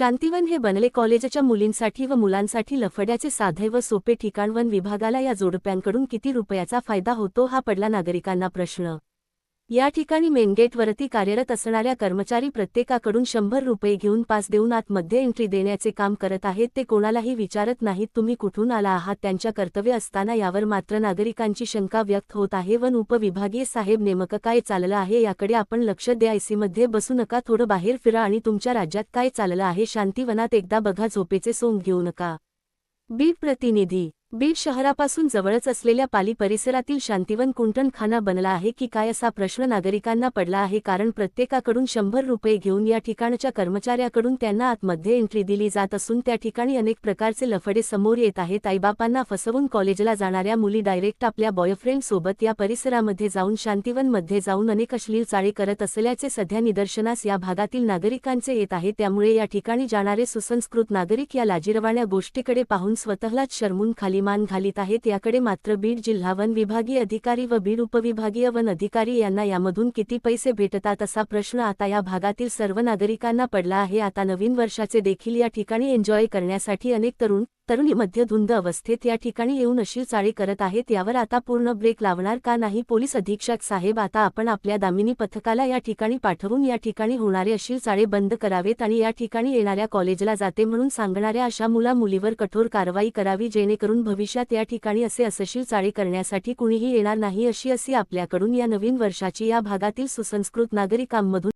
शांतिवन हे बनले कॉलेजच्या मुलींसाठी व मुलांसाठी लफड्याचे साधे व सोपे ठिकाण वन विभागाला या जोडप्यांकडून किती रुपयाचा फायदा होतो हा पडला नागरिकांना प्रश्न. या ठिकाणी मेनगेटवरती कार्यरत असणाऱ्या कर्मचारी प्रत्येकाकडून शंभर रुपये घेऊन पास देऊन आतमध्ये एंट्री देण्याचे काम करत आहेत ते कोणालाही विचारत नाहीत तुम्ही कुठून आला आहात त्यांच्या कर्तव्य असताना यावर मात्र नागरिकांची शंका व्यक्त होत आहे. वन उपविभागीय साहेब नेमकं काय चाललं आहे याकडे आपण लक्ष द्या. एसीमध्ये बसू नका थोडं बाहेर फिरा आणि तुमच्या राज्यात काय चाललं आहे. शांतीवनात एकदा बघा झोपेचे सोंग घेऊ नका. बीड प्रतिनिधी बीड शहरापासून जवळच असलेल्या पाली परिसरातील शांतिवन कुंटणखाना बनला आहे की काय असा प्रश्न नागरिकांना पडला आहे कारण प्रत्येकाकडून शंभर रुपये घेऊन या ठिकाणच्या कर्मचाऱ्याकडून त्यांना आतमध्ये एंट्री दिली जात असून त्या ठिकाणी अनेक प्रकारचे लफडे समोर येत आहेत. आईबापांना फसवून कॉलेजला जाणाऱ्या मुली डायरेक्ट आपल्या बॉयफ्रेंडसोबत या परिसरामध्ये जाऊन शांतिवनमध्ये जाऊन अनेक अश्लील चाळे करत असल्याचे सध्या निदर्शनास या भागातील नागरिकांचे येत आहे. त्यामुळे या ठिकाणी जाणारे सुसंस्कृत नागरिक या लाजिरवाण्या गोष्टीकडे पाहून स्वतःलाच शरमून खाली मान घालीत आहेत याकडे मात्र बीड जिल्हा वन विभागीय अधिकारी व बीड उपविभागीय वन अधिकारी यांना यामधून किती पैसे भेटतात असा प्रश्न आता या भागातील सर्व नागरिकांना पडला आहे. आता नवीन वर्षाचे देखील या ठिकाणी एन्जॉय करण्यासाठी अनेक तरुण तरुणी मध्यधुंद अवस्थेत या ठिकाणी येऊन अशी चाळी करत आहेत यावर आता पूर्ण ब्रेक लावणार का नाही पोलीस अधीक्षक साहेब आता आपण आपल्या दामिनी पथकाला या ठिकाणी पाठवून या ठिकाणी होणारे अशी चाळे बंद करावेत आणि या ठिकाणी येणाऱ्या कॉलेजला जाते म्हणून सांगणाऱ्या अशा मुला मुलीवर कठोर कारवाई करावी जेणेकरून भविष्यात या ठिकाणी असे असशील चाळे करण्यासाठी कुणीही येणार नाही अशी अशी आपल्याकडून या नवीन वर्षाची या भागातील सुसंस्कृत नागरिकांमधून